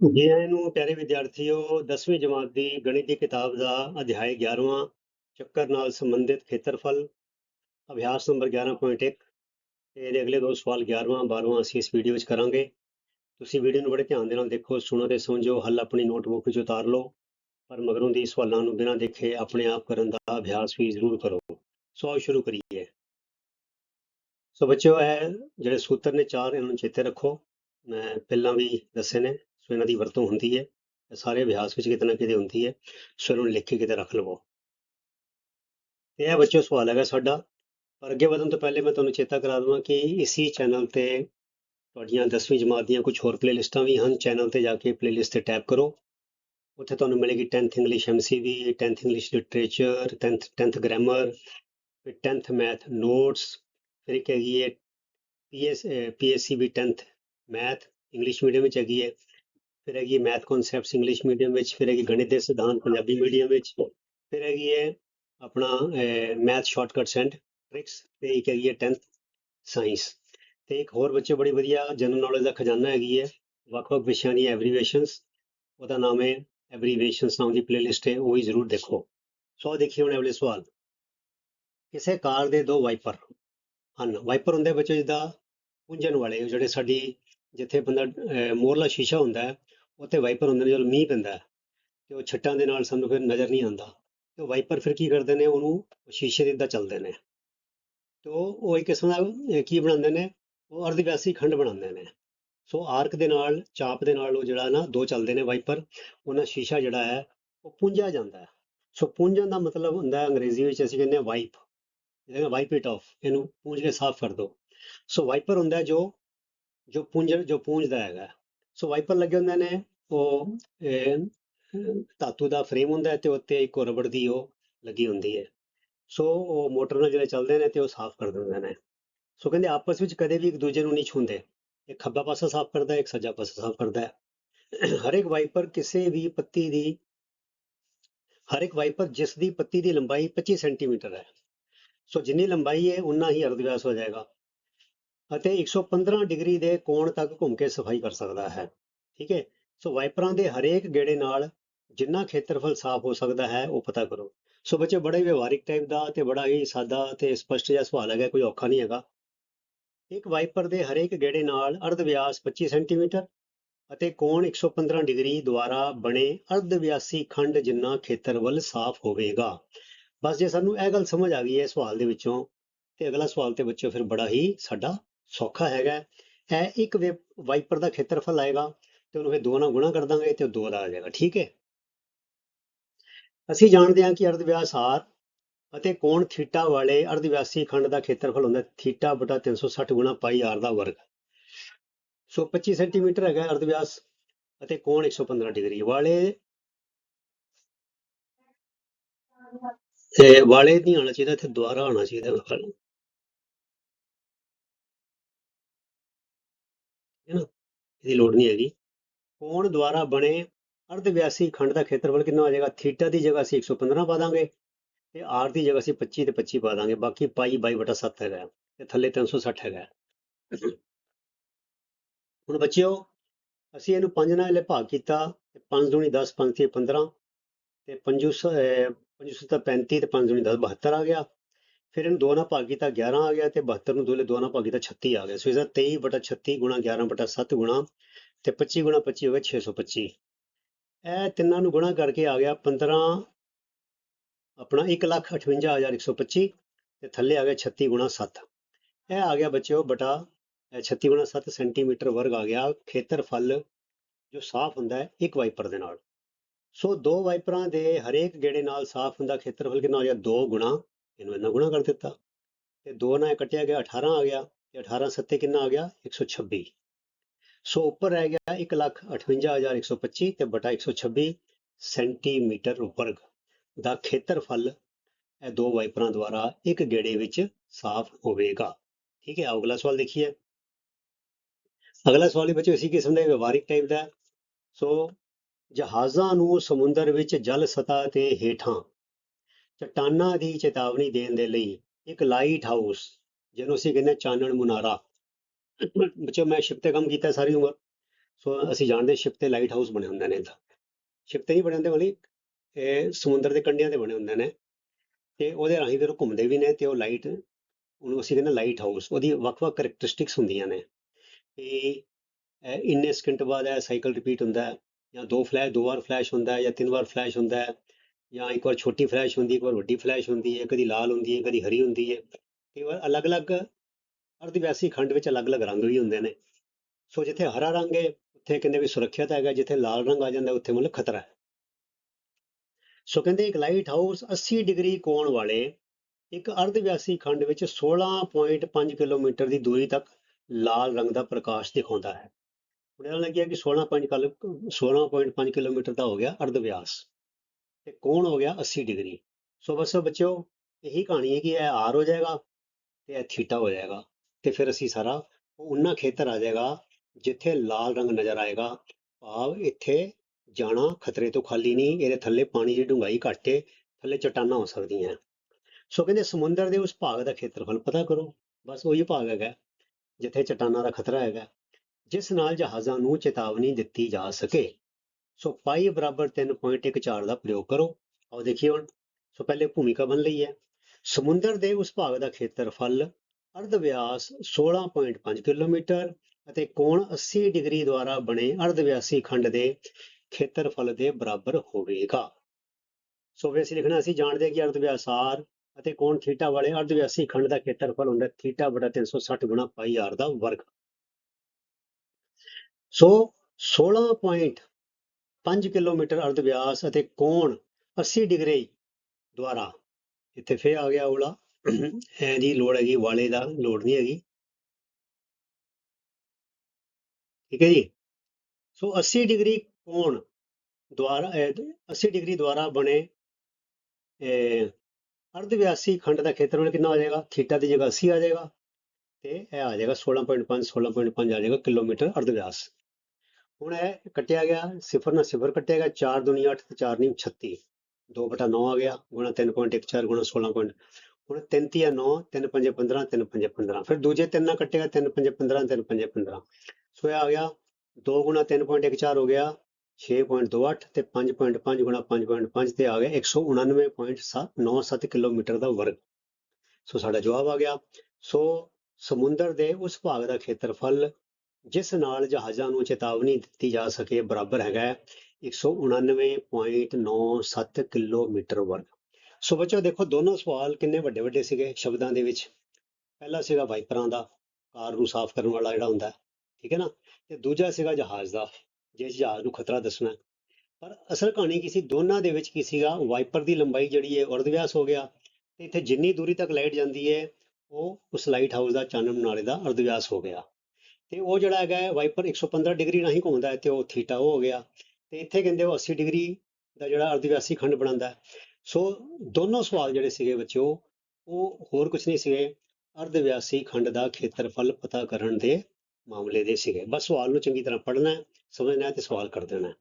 ਜੀ ਆਇਆਂ ਨੂੰ ਪਿਆਰੇ ਵਿਦਿਆਰਥੀਓ 10ਵੀਂ ਜਮਾਤ ਦੀ ਗਣਿਤ ਦੀ ਕਿਤਾਬ ਦਾ ਅਧਿਆਇ 11ਵਾਂ ਚੱਕਰ ਨਾਲ ਸੰਬੰਧਿਤ ਖੇਤਰਫਲ, ਅਭਿਆਸ ਨੰਬਰ 11.1 ਤੇ ਇਹਦੇ ਅਗਲੇ ਦੋ ਸਵਾਲ 11ਵਾਂ 12ਵਾਂ ਅਸੀਂ ਇਸ ਵੀਡੀਓ ਵਿੱਚ ਕਰਾਂਗੇ। ਤੁਸੀਂ ਵੀਡੀਓ ਨੂੰ ਬੜੇ ਧਿਆਨ ਦੇ ਨਾਲ ਦੇਖੋ, ਸੁਣੋ ਤੇ ਸਮਝੋ, ਹੱਲ ਆਪਣੀ ਨੋਟਬੁੱਕ ਵਿੱਚ ਉਤਾਰ ਲਓ, ਪਰ ਮਗਰੋਂ ਦੀ ਸਵਾਲਾਂ ਨੂੰ ਬਿਨਾਂ ਦੇਖੇ ਆਪਣੇ ਆਪ ਕਰਨ ਦਾ ਅਭਿਆਸ ਵੀ ਜ਼ਰੂਰ ਕਰੋ। ਸੋ ਸ਼ੁਰੂ ਕਰੀਏ। ਸੋ ਬੱਚਿਓ, ਇਹ ਜਿਹੜੇ ਸੂਤਰ ਨੇ, ਚਾਰ ਇਹਨਾਂ ਨੂੰ ਚੇਤੇ ਰੱਖੋ। ਮੈਂ ਪਹਿਲਾਂ ਵੀ ਦੱਸੇ ਨੇ। ਸੋ ਇਹਨਾਂ ਦੀ ਵਰਤੋਂ ਹੁੰਦੀ ਹੈ। ਸਾਰੇ ਅਭਿਆਸ ਵਿੱਚ ਕਿਤੇ ਨਾ ਕਿਤੇ ਹੁੰਦੀ ਹੈ। ਸੋ ਇਹਨੂੰ ਲਿਖ ਕੇ ਕਿਤੇ ਰੱਖ ਲਵੋ। ਤੇ ਇਹ ਬੱਚਿਓ ਸਵਾਲ ਹੈਗਾ ਸਾਡਾ। ਪਰ ਅੱਗੇ ਵਧਣ ਤੋਂ ਪਹਿਲੇ ਮੈਂ ਤੁਹਾਨੂੰ ਚੇਤਾ ਕਰਾ ਦਵਾਂ ਕਿ ਇਸੀ ਚੈਨਲ ਤੇ ਤੁਹਾਡੀਆਂ 10ਵੀਂ ਜਮਾਤ ਦੀਆਂ ਕੁਝ ਹੋਰ ਪਲੇਲਿਸਟਾਂ ਵੀ ਹਨ। ਚੈਨਲ ਤੇ ਜਾ ਕੇ ਪਲੇਲਿਸਟ ਤੇ ਟੈਪ ਕਰੋ। ਉੱਥੇ ਤੁਹਾਨੂੰ ਮਿਲੇਗੀ 10th English MCV 10th English literature 10th 10th grammar ਫਿਰ 10th ਮੈਥ ਨੋਟਸ ਫਿਰ ਇੱਕ ਹੈਗੀ ਹੈ ਪੀਐਸ ਪੀਐਸਸੀ ਵੀ 10th ਮੈਥ ਇੰਗਲਿਸ਼ ਮੀਡੀਅਮ ਵਿੱਚ ਹੈਗੀ ਹੈ ਫਿਰ ਹੈਗੀ ਮੈਥ ਕਨਸੈਪਟਸ ਇੰਗਲਿਸ਼ ਮੀਡੀਅਮ ਵਿੱਚ, ਫਿਰ ਹੈਗੀ ਗਣਿਤ ਦੇ ਸਿਧਾਂਤ, ਪੰਜਾਬੀ ਮੀਡੀਅਮ ਵਿੱਚ, ਫਿਰ ਹੈਗੀ ਹੈ ਆਪਣਾ ਮੈਥ ਸ਼ਾਰਟਕਟਸ ਐਂਡ ਟ੍ਰਿਕਸ ਤੇ ਇੱਕ ਹੈਗੀ ਹੈ 10th ਸਾਇੰਸ ਤੇ ਇੱਕ ਹੋਰ ਬੱਚੇ ਬੜੀ ਵਧੀਆ ਜਨਰਲ ਨੌਲੇਜ ਦਾ ਖਜ਼ਾਨਾ ਹੈਗੀ ਹੈ, ਵੱਖ-ਵੱਖ ਵਿਸ਼ਿਆਂ ਦੀ ਐਬਰੀਵੇਸ਼ਨਸ ਉਹਦਾ ਨਾਮ ਹੈ ਐਬਰੀਵੇਸ਼ਨਸ ਨਾਮ ਦੀ ਪਲੇਲਿਸਟ ਹੈ, ਉਹ ਵੀ ਜ਼ਰੂਰ ਦੇਖੋ। ਸੋ ਦੇਖੀਏ ਹੁਣ ਅਗਲੇ ਸਵਾਲ। ਕਿਸੇ ਕਾਰ ਦੇ ਦੋ ਵਾਈਪਰ ਹਨ। ਵਾਈਪਰ ਹੁੰਦੇ ਬੱਚੇ ਜਿੱਦਾਂ ਪੁੰਜਣ ਵਾਲੇ ਜਿਹੜੇ ਸਾਡੀ ਜਿੱਥੇ ਬੰਦਾ ਮੋਰਲਾ ਸ਼ੀਸ਼ਾ ਹੁੰਦਾ ਹੈ ਉੱਥੇ ਵਾਈਪਰ ਹੁੰਦੇ ਨੇ ਜਦੋਂ ਮੀਂਹ ਪੈਂਦਾ ਹੈ ਤੇ ਉਹ ਛੱਟਾਂ ਦੇ ਨਾਲ ਸਾਨੂੰ ਫਿਰ ਨਜ਼ਰ ਨਹੀਂ ਆਉਂਦਾ, ਤੇ ਉਹ ਵਾਈਪਰ ਫਿਰ ਕੀ ਕਰਦੇ ਨੇ, ਉਹਨੂੰ ਸ਼ੀਸ਼ੇ ਦੇ ਇੱਦਾਂ ਚੱਲਦੇ ਨੇ। ਤੇ ਉਹ ਉਹ ਇੱਕ ਕਿਸਮ ਦਾ ਕੀ ਬਣਾਉਂਦੇ ਨੇ, ਉਹ ਅਰਧਵਿਆਸੀ ਖੰਡ ਬਣਾਉਂਦੇ ਨੇ। ਸੋ ਆਰਕ ਦੇ ਨਾਲ, ਚਾਪ ਦੇ ਨਾਲ ਉਹ ਜਿਹੜਾ ਨਾ, ਦੋ ਚੱਲਦੇ ਨੇ ਵਾਈਪਰ, ਉਹਨਾਂ ਸ਼ੀਸ਼ਾ ਜਿਹੜਾ ਹੈ, ਉਹ ਪੁੰਜਿਆ ਜਾਂਦਾ ਹੈ। ਸੋ ਪੁੰਜਣ ਦਾ ਮਤਲਬ ਹੁੰਦਾ ਹੈ ਅੰਗਰੇਜ਼ੀ ਵਿੱਚ ਅਸੀਂ ਕਹਿੰਦੇ ਹਾਂ ਵਾਈਪ। ਜਿਹਦਾ ਵਾਈਪ ਇਟ ਆਫ, ਇਹਨੂੰ ਪੂੰਝ ਕੇ ਸਾਫ਼ ਕਰ ਦਿਓ ਸੋ ਵਾਈਪਰ ਹੁੰਦਾ ਜੋ ਜੋ ਪੁੰਜ ਜੋ ਪੂੰਝਦਾ ਹੈਗਾ। ਸੋ ਵਾਈਪਰ ਲੱਗੇ ਹੁੰਦੇ ਨੇ ਉਹ ਧਾਤੂ ਦਾ ਫਰੇਮ ਹੁੰਦਾ ਹੈ ਤੇ ਉੱਤੇ ਇੱਕ ਰਬੜ ਦੀ ਉਹ ਲੱਗੀ ਹੁੰਦੀ ਹੈ। ਸੋ ਉਹ ਮੋਟਰ ਨਾਲ ਜਿਹੜੇ ਚੱਲਦੇ ਨੇ ਤੇ ਉਹ ਸਾਫ਼ ਕਰ ਦਿੰਦੇ ਨੇ। ਸੋ ਕਹਿੰਦੇ ਆਪਸ ਵਿੱਚ ਕਦੇ ਵੀ ਇੱਕ ਦੂਜੇ ਨੂੰ ਨਹੀਂ ਛੂੰਹਦੇ। ਇੱਕ ਖੱਬਾ ਪਾਸਾ ਸਾਫ਼ ਕਰਦਾ ਹੈ, ਇੱਕ ਸੱਜਾ ਪਾਸਾ ਸਾਫ਼ ਕਰਦਾ ਹੈ। ਹਰ ਇੱਕ ਵਾਈਪਰ ਕਿਸੇ ਵੀ ਪੱਤੀ ਦੀ, ਹਰ ਇੱਕ ਵਾਈਪਰ ਜਿਸ ਦੀ ਪੱਤੀ ਦੀ ਲੰਬਾਈ 25 ਸੈਂਟੀਮੀਟਰ ਹੈ। ਸੋ ਜਿੰਨੀ ਲੰਬਾਈ ਹੈ ਉਨਾ ਹੀ ਅਰਧ ਵਿਆਸ ਹੋ ਜਾਏਗਾ। ਅਤੇ 115 ਡਿਗਰੀ ਦੇ ਕੋਣ ਤੱਕ ਘੁੰਮ ਕੇ ਸਫ਼ਾਈ ਕਰ ਸਕਦਾ ਹੈ। ਠੀਕ ਹੈ? ਸੋ ਵਾਈਪਰਾਂ ਦੇ ਹਰੇਕ ਗੇੜੇ ਨਾਲ ਜਿੰਨਾ ਖੇਤਰਫਲ ਸਾਫ਼ ਹੋ ਸਕਦਾ ਹੈ, ਉਹ ਪਤਾ ਕਰੋ। ਸੋ ਬੱਚੇ, ਬੜਾ ਹੀ ਵਿਵਹਾਰਿਕ ਟਾਈਪ ਦਾ ਤੇ ਬੜਾ ਹੀ ਸਾਦਾ ਤੇ ਸਪਸ਼ਟ ਜਿਹਾ ਸਵਾਲ ਹੈਗਾ, ਕੋਈ ਔਖਾ ਨਹੀਂ ਹੈਗਾ। ਇੱਕ ਵਾਈਪਰ ਦੇ ਹਰੇਕ ਗੇੜੇ ਨਾਲ ਅਰਧ ਵਿਆਸ 25 ਸੈਂਟੀਮੀਟਰ ਅਤੇ ਕੋਣ 115 ਡਿਗਰੀ ਦੁਆਰਾ ਬਣੇ ਅਰਧ ਵਿਆਸੀ ਖੰਡ ਜਿੰਨਾ ਖੇਤਰਫਲ ਸਾਫ਼ ਹੋਵੇਗਾ। ਬਸ ਜੇ ਸਾਨੂੰ ਇਹ ਗੱਲ ਸਮਝ ਆ ਗਈ ਹੈ ਸਵਾਲ ਦੇ ਵਿੱਚੋਂ, ਤੇ ਅਗਲਾ ਸਵਾਲ ਤੇ ਬੱਚਿਓ, ਫਿਰ ਬੜਾ ਹੀ ਸਾਡਾ ਸੌਖਾ ਹੈਗਾ ਇਹ ਇੱਕ ਵਾਈਪਰ ਦਾ ਖੇਤਰਫਲ ਆਏਗਾ ਤੇ ਉਹਨੂੰ ਫਿਰ ਦੋ ਨਾਲ ਗੁਣਾ ਕਰ ਦਾਂਗੇ ਤੇ ਉਹ ਦਾ ਆ ਜਾਏਗਾ, ਠੀਕ ਹੈ? ਅਸੀਂ ਜਾਣਦੇ ਹਾਂ ਕਿ ਅਰਧਵਿਆਸ r ਅਤੇ ਕੋਣ ਥੀਟਾ ਵਾਲੇ ਅਰਧਵਿਆਸੀ ਖੰਡ ਦਾ ਖੇਤਰਫਲ ਹੁੰਦਾ ਥੀਟਾ ਬਟਾ 360 ਗੁਣਾ ਪਾਈ r ਦਾ ਵਰਗ। ਸੋ 25 ਸੈਂਟੀਮੀਟਰ ਹੈਗਾ ਅਰਧਵਿਆਸ ਅਤੇ ਕੋਣ 115 ਡਿਗਰੀ। ਵਾਲੇ ਇਹ, ਵਾਲੇ ਨਹੀਂ ਆਉਣਾ ਚਾਹੀਦਾ, ਇੱਥੇ ਦੁਆਰਾ ਆਉਣਾ ਚਾਹੀਦਾ। ਹੈ ਨਾ, ਇਹਦੀ ਲੋੜ ਨਹੀਂ ਹੈਗੀ। ਕੋਣ ਦੁਆਰਾ ਬਣੇ ਅਰਧ ਵਿਆਸੀ ਖੰਡ ਦਾ ਖੇਤਰਫਲ ਕਿੰਨਾ ਆ ਜਾਏਗਾ? ਥੀਟਾ ਦੀ ਜਗ੍ਹਾ ਅਸੀਂ 115 ਪਾ ਦਾਂਗੇ ਤੇ ਆਰ ਦੀ ਜਗ੍ਹਾ ਅਸੀਂ 25 ਤੇ 25 ਪਾ ਦਾਂਗੇ। ਬਾਕੀ ਪਾਈ ਬਾਈ ਬਟਾ 7 ਹੈਗਾ ਤੇ ਥੱਲੇ 360 ਹੈਗਾ। ਹੁਣ ਬੱਚਿਓ, ਅਸੀਂ ਇਹਨੂੰ 5 ਨਾਲ ਇਹਲੇ ਭਾਗ ਕੀਤਾ ਤੇ 5 ਦੂਣੀ 10 5 ਤੇ 15 ਤੇ 5 5 ਤਾਂ 35 ਤੇ 5 ਦੂਣੀ 10 72 ਆ ਗਿਆ। ਫਿਰ ਇਹਨੂੰ ਦੋ ਨਾਲ ਭਾਗ ਕੀਤਾ 11 ਆ ਗਿਆ ਤੇ 72 ਨੂੰ ਦੋਲੇ ਦੋ ਨਾਲ ਭਾਗ ਕੀਤਾ 36 ਆ ਗਿਆ। ਸੋ ਇਹਦਾ 23 ਬਟਾ 36 ਗੁਣਾ 11 ਬਟਾ 7 ਗੁਣਾ ਤੇ 25 ਗੁਣਾ 25 ਹੋ ਗਿਆ 625 ਇਹ ਤਿੰਨਾਂ ਨੂੰ ਗੁਣਾ ਕਰਕੇ ਆ ਗਿਆ 15 ਆਪਣਾ 158125 ਤੇ ਥੱਲੇ ਆ ਗਿਆ 36 ਗੁਣਾ 7 ਇਹ ਆ ਗਿਆ ਬੱਚਿਓ ਬਟਾ ਇਹ 36 ਗੁਣਾ 7 ਸੈਂਟੀਮੀਟਰ ਵਰਗ ਆ ਗਿਆ ਖੇਤਰਫਲ ਜੋ ਸਾਫ਼ ਹੁੰਦਾ ਹੈ ਇੱਕ ਵਾਈਪਰ ਦੇ ਨਾਲ। ਸੋ ਦੋ ਵਾਈਪਰਾਂ ਦੇ ਹਰੇਕ ਗੇੜੇ ਨਾਲ ਸਾਫ਼ ਹੁੰਦਾ ਖੇਤਰਫਲ ਕਿੰਨਾ ਹੋ ਗਿਆ? 2 ਗੁਣਾ। ਇਹਨੂੰ ਇੰਨਾ ਗੁਣਾ ਕਰ ਦਿੱਤਾ। ਤੇ 2 ਨਾਲ ਕੱਟਿਆ ਗਿਆ 18 ਆ ਗਿਆ, ਤੇ 18 ਸੱਤੇ ਕਿੰਨਾ ਆ ਗਿਆ? 126 ਸੋ ਉੱਪਰ ਰਹਿ ਗਿਆ 158125 ਤੇ ਬਟਾ 126 ਸੈਂਟੀਮੀਟਰ ਵਰਗ ਦਾ ਖੇਤਰਫਲ ਇਹ ਦੋ ਵਾਈਪਰਾਂ ਦੁਆਰਾ ਇੱਕ ਗੇੜੇ ਵਿੱਚ ਸਾਫ਼ ਹੋਵੇਗਾ। ਠੀਕ ਹੈ ਅਗਲਾ ਸਵਾਲ ਦੇਖੀਏ। ਅਗਲਾ ਸਵਾਲ ਵੀ ਬੱਚੋ ਇਸੇ ਕਿਸਮ ਦਾ ਵਿਵਹਾਰਿਕ ਟਾਈਪ ਦਾ ਸੋ ਜਹਾਜ਼ਾਂ ਨੂੰ ਸਮੁੰਦਰ ਵਿੱਚ ਜਲ ਸਤਹ ਤੇ ਹੇਠਾਂ ਚਟਾਨਾਂ ਦੀ ਚੇਤਾਵਨੀ ਦੇਣ ਦੇ ਲਈ ਇੱਕ ਲਾਈਟ ਹਾਊਸ ਜਿਹਨੂੰ ਅਸੀਂ ਕਹਿੰਦੇ ਚਾਨਣ ਮੁਨਾਰਾ। ਬੱਚੋ ਮੈਂ ਸ਼ਿਪ ਤੇ ਕੰਮ ਕੀਤਾ ਸਾਰੀ ਉਮਰ। ਸੋ ਅਸੀਂ ਜਾਣਦੇ ਸ਼ਿਪ ਤੇ ਲਾਈਟ ਹਾਊਸ ਬਣੇ ਹੁੰਦੇ ਨੇ ਏਦਾਂ ਸ਼ਿਪ ਤੇ ਨਹੀਂ ਬਣੇ ਹੁੰਦੇ ਵਾਲੀ, ਇਹ ਸਮੁੰਦਰ ਦੇ ਕੰਢਿਆਂ ਤੇ ਬਣੇ ਹੁੰਦੇ ਨੇ। ਤੇ ਉਹਦੇ ਰਾਹੀਂ ਫਿਰ ਉਹ ਘੁੰਮਦੇ ਵੀ ਨੇ ਤੇ ਉਹ ਲਾਈਟ ਉਹਨੂੰ ਅਸੀਂ ਕਹਿੰਦੇ ਲਾਈਟ ਹਾਊਸ ਉਹਦੀ ਵੱਖ-ਵੱਖ ਕਰੈਕਟਰਿਸਟਿਕਸ ਹੁੰਦੀਆਂ ਨੇ। ਕਿ ਇੰਨੇ ਸਕਿੰਟ ਬਾਅਦ ਇਹ ਸਾਈਕਲ ਰਿਪੀਟ ਹੁੰਦਾ ਹੈ, ਜਾਂ ਦੋ ਫਲੈਸ਼ ਦੋ ਵਾਰ ਫਲੈਸ਼ ਹੁੰਦਾ ਹੈ, ਜਾਂ ਤਿੰਨ ਵਾਰ ਫਲੈਸ਼ ਹੁੰਦਾ ਹੈ। ਜਾਂ ਇੱਕ ਵਾਰ ਛੋਟੀ ਫਲੈਸ਼ ਹੁੰਦੀ, ਇੱਕ ਵਾਰ ਵੱਡੀ ਫਲੈਸ਼ ਹੁੰਦੀ ਹੈ, ਕਦੀ ਲਾਲ ਹੁੰਦੀ ਹੈ, ਕਦੀ ਹਰੀ ਹੁੰਦੀ ਹੈ। ਕਈ ਵਾਰ ਅਲੱਗ-ਅਲੱਗ ਅਰਧਵਿਆਸੀ ਖੰਡ ਵਿੱਚ ਅਲੱਗ-ਅਲੱਗ ਰੰਗ ਵੀ ਹੁੰਦੇ ਨੇ। ਸੋ ਜਿੱਥੇ ਹਰਾ ਰੰਗ ਹੈ, ਉੱਥੇ ਕਹਿੰਦੇ ਵੀ ਸੁਰੱਖਿਅਤ ਹੈਗਾ, ਜਿੱਥੇ ਲਾਲ ਰੰਗ ਆ ਜਾਂਦਾ, ਉੱਥੇ ਮਤਲਬ ਖਤਰਾ ਹੈ। ਸੋ ਕਹਿੰਦੇ ਇੱਕ ਲਾਈਟ ਹਾਊਸ 80 ਡਿਗਰੀ ਕੋਣ ਵਾਲੇ ਇੱਕ ਅਰਧਵਿਆਸੀ ਖੰਡ ਵਿੱਚ 16.5 ਕਿਲੋਮੀਟਰ ਦੀ ਦੂਰੀ ਤੱਕ ਲਾਲ ਰੰਗ ਦਾ ਪ੍ਰਕਾਸ਼ ਦਿਖਾਉਂਦਾ ਹੈ। ਹੁਣ ਇਹਨਾਂ ਨੇ ਕਿਹਾ ਕਿ 16.5 ਕਿਲੋ 16.5 ਕਿਲੋਮੀਟਰ ਦਾ ਹੋ ਗਿਆ ਅਰਧਵਿਆਸ। ਤੇ ਕੋਣ ਹੋ ਗਿਆ? 80 ਡਿਗਰੀ। ਸੋ ਬਸ ਬੱਚਿਓ, ਇਹੀ ਕਹਾਣੀ ਹੈ ਕਿ ਇਹ ਆਰ ਹੋ ਜਾਏਗਾ ਤੇ ਇਹ ਥੀਟਾ ਹੋ ਜਾਏਗਾ ਤੇ ਫਿਰ ਅਸੀਂ ਸਾਰਾ ਉਹਨਾਂ ਖੇਤਰ ਆ ਜਾਏਗਾ ਜਿੱਥੇ ਲਾਲ ਰੰਗ ਨਜ਼ਰ ਆਏਗਾ। ਭਾਵ ਇੱਥੇ ਜਾਣਾ ਖਤਰੇ ਤੋਂ ਖਾਲੀ ਨਹੀਂ, ਇਹਦੇ ਥੱਲੇ ਪਾਣੀ ਦੀ ਡੂੰਘਾਈ ਘੱਟ ਏ, ਥੱਲੇ ਚਟਾਨਾਂ ਹੋ ਸਕਦੀਆਂ। ਸੋ ਕਹਿੰਦੇ ਸਮੁੰਦਰ ਦੇ ਉਸ ਭਾਗ ਦਾ ਖੇਤਰਫਲ ਪਤਾ ਕਰੋ। ਬਸ ਉਹੀ ਭਾਗ ਹੈਗਾ, ਜਿੱਥੇ ਚਟਾਨਾਂ ਦਾ ਖਤਰਾ ਹੈਗਾ। ਜਿਸ ਨਾਲ ਜਹਾਜ਼ਾਂ ਨੂੰ ਚੇਤਾਵਨੀ ਦਿੱਤੀ ਜਾ ਸਕੇ। ਸੋ ਪਾਈ ਬਰਾਬਰ 3.14 ਦਾ ਪ੍ਰਯੋਗ ਕਰੋ। ਆਓ ਦੇਖੀਏ ਹੁਣ। ਸੋ ਪਹਿਲੇ ਭੂਮਿਕਾ ਬਣ ਲਈ ਹੈ। ਸਮੁੰਦਰ ਦੇ ਉਸ ਭਾਗ ਦਾ ਖੇਤਰਫਲ ਅਰਧ ਵਿਆਸ 16.5 ਕਿਲੋਮੀਟਰ ਅਤੇ ਕੋਣ 80 ਡਿਗਰੀ ਦੁਆਰਾ ਬਣੇ ਅਰਧਵਿਆਸੀ ਖੰਡ ਦੇ ਖੇਤਰਫਲ ਦੇ ਬਰਾਬਰ ਹੋਵੇਗਾ। ਸੋ ਵੀ ਅਸੀਂ ਲਿਖਣਾ ਅਸੀਂ ਜਾਣਦੇ ਹਾਂ ਕਿ ਅਰਧਵਿਆਸ r ਅਤੇ ਕੋਣ ਥੀਟਾ ਵਾਲੇ ਅਰਧਵਿਆਸੀ ਖੰਡ ਦਾ ਖੇਤਰਫਲ ਹੁੰਦਾ ਥੀਟਾ ਬਟਾ 360 ਗੁਣਾ ਪਾਈ ਆਰ ਦਾ ਵਰਗ। ਸੋ 16.5 ਕਿਲੋਮੀਟਰ ਅਰਧ ਵਿਆਸ ਅਤੇ ਕੋਣ 80 ਡਿਗਰੀ ਦੁਆਰਾ। ਇੱਥੇ ਫੇਰ ਆ ਗਿਆ ਉਹਲਾ ਐ ਦੀ ਲੋੜ ਹੈਗੀ, ਵਾਲੇ ਦਾ ਲੋੜ ਨਹੀਂ ਹੈਗੀ। ਠੀਕ ਹੈ ਜੀ? ਸੋ 80 ਡਿਗਰੀ ਕੋਣ ਦੁਆਰਾ ਅਹ 80 ਡਿਗਰੀ ਦੁਆਰਾ ਬਣੇ ਅਹ ਅਰਧਵਿਆਸੀ ਖੰਡ ਦਾ ਖੇਤਰਫਲ ਕਿੰਨਾ ਹੋ ਜਾਏਗਾ? ਥੀਟਾ ਦੀ ਜਗ੍ਹਾ 80 ਆ ਜਾਏਗਾ ਤੇ ਇਹ ਆ ਜਾਏਗਾ 16.5 16.5 ਆ ਜਾਏਗਾ ਕਿਲੋਮੀਟਰ ਅਰਧ ਵਿਆਸ ਹੁਣ ਇਹ ਕੱਟਿਆ ਗਿਆ, ਸਿਫਰ ਨਾਲ ਸਿਫਰ ਕੱਟਿਆ ਗਿਆ 4 ਦੁਨੀਆ 8 ਤੇ 4 ਨਹੀਂ 36 2 ਬਟਾ 9 ਆ ਗਿਆ, ਗੁਣਾ 3.14 ਗੁਣਾ 16 ਪੁਆਇੰਟ ਹੁਣ 3 ਤੀਆ 9 3 5 15 3 5 15 ਫਿਰ ਦੂਜੇ ਤਿੰਨ ਨਾਲ ਕੱਟੇਗਾ 3 5 15 3 5 15 ਸੋ ਇਹ ਆ ਗਿਆ 2 ਗੁਣਾ 3.14 ਹੋ ਗਿਆ 6.28 ਤੇ 5.5 ਗੁਣਾ 5.5 ਤੇ ਆ ਗਿਆ 199.97 ਕਿਲੋਮੀਟਰ ਦਾ ਵਰਗ। ਸੋ ਸਾਡਾ ਜਵਾਬ ਆ ਗਿਆ। ਸੋ ਸਮੁੰਦਰ ਦੇ ਉਸ ਭਾਗ ਦਾ ਖੇਤਰਫਲ ਜਿਸ ਨਾਲ ਜਹਾਜ਼ਾਂ ਨੂੰ ਚੇਤਾਵਨੀ ਦਿੱਤੀ ਜਾ ਸਕੇ, ਬਰਾਬਰ ਹੈਗਾ ਹੈ। 199.97 ਕਿਲੋਮੀਟਰ ਵਰਗ। ਸੋ ਬੱਚੋ, ਦੇਖੋ, ਦੋਨੋਂ ਸਵਾਲ ਕਿੰਨੇ ਵੱਡੇ ਵੱਡੇ ਸੀਗੇ ਸ਼ਬਦਾਂ ਦੇ ਵਿੱਚ। ਪਹਿਲਾ ਸੀਗਾ ਵਾਈਪਰਾਂ ਦਾ, ਕਾਰ ਨੂੰ ਸਾਫ਼ ਕਰਨ ਵਾਲਾ ਜਿਹੜਾ ਹੁੰਦਾ, ਠੀਕ ਹੈ ਨਾ? ਤੇ ਦੂਜਾ ਸੀਗਾ ਜਹਾਜ਼ ਦਾ ਜਿਸ ਜਹਾਜ਼ ਨੂੰ ਖਤਰਾ ਦੱਸਣਾ ਪਰ ਅਸਲ ਕਹਾਣੀ ਕੀ ਸੀ? ਦੋਨਾਂ ਦੇ ਵਿੱਚ ਕੀ ਸੀਗਾ? ਵਾਈਪਰ ਦੀ ਲੰਬਾਈ ਜਿਹੜੀ ਹੈ ਅਰਧਵਿਆਸ ਹੋ ਗਿਆ। ਤੇ ਇੱਥੇ ਜਿੰਨੀ ਦੂਰੀ ਤੱਕ ਲਾਈਟ ਜਾਂਦੀ ਹੈ, ਉਹ ਉਸ ਲਾਈਟ ਹਾਊਸ ਦਾ ਚਾਨਣ ਨਾਲੇ ਦਾ ਅਰਧਵਿਆਸ ਹੋ ਗਿਆ। ਤੇ ਉਹ ਜਿਹੜਾ ਹੈਗਾ ਹੈ, ਵਾਈਪਰ 115 ਡਿਗਰੀ ਰਾਹੀਂ ਘੁੰਮਦਾ ਹੈ ਤੇ ਉਹ ਥੀਟਾ ਉਹ ਹੋ ਗਿਆ। ਤੇ ਇੱਥੇ ਕਹਿੰਦੇ ਉਹ 80 ਡਿਗਰੀ ਦਾ ਜਿਹੜਾ ਅਰਧਵਿਆਸੀ ਖੰਡ ਬਣਾਉਂਦਾ ਸੋ ਦੋਨੋਂ ਸਵਾਲ ਜਿਹੜੇ ਸੀਗੇ ਬੱਚਿਓ ਉਹ ਹੋਰ ਕੁਝ ਨਹੀਂ ਸੀਗੇ। ਅਰਧਵਿਆਸੀ ਖੰਡ ਦਾ ਖੇਤਰਫਲ ਪਤਾ ਕਰਨ ਦੇ ਮਾਮਲੇ ਦੇ ਸੀਗੇ। ਬਸ ਸਵਾਲ ਨੂੰ ਚੰਗੀ ਤਰ੍ਹਾਂ ਪੜ੍ਹਨਾ ਸਮਝਣਾ ਹੈ ਤੇ ਸਵਾਲ ਕਰ ਦੇਣਾ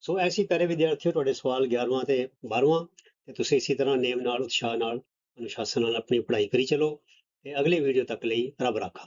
ਸੋ ਐਸੀ ਪਿਆਰੇ ਵਿਦਿਆਰਥੀਓ ਤੁਹਾਡੇ ਸਵਾਲ 11ਵਾਂ ਤੇ 12ਵਾਂ ਤੇ ਤੁਸੀਂ ਇਸੇ ਤਰ੍ਹਾਂ ਨੇਮ ਨਾਲ ਉਤਸ਼ਾਹ ਨਾਲ ਅਨੁਸ਼ਾਸਨ ਨਾਲ ਆਪਣੀ ਪੜ੍ਹਾਈ ਕਰੀ ਚਲੋ ਤੇ ਅਗਲੇ ਵੀਡੀਓ ਤੱਕ ਲਈ ਰੱਬ ਰਾਖਾ।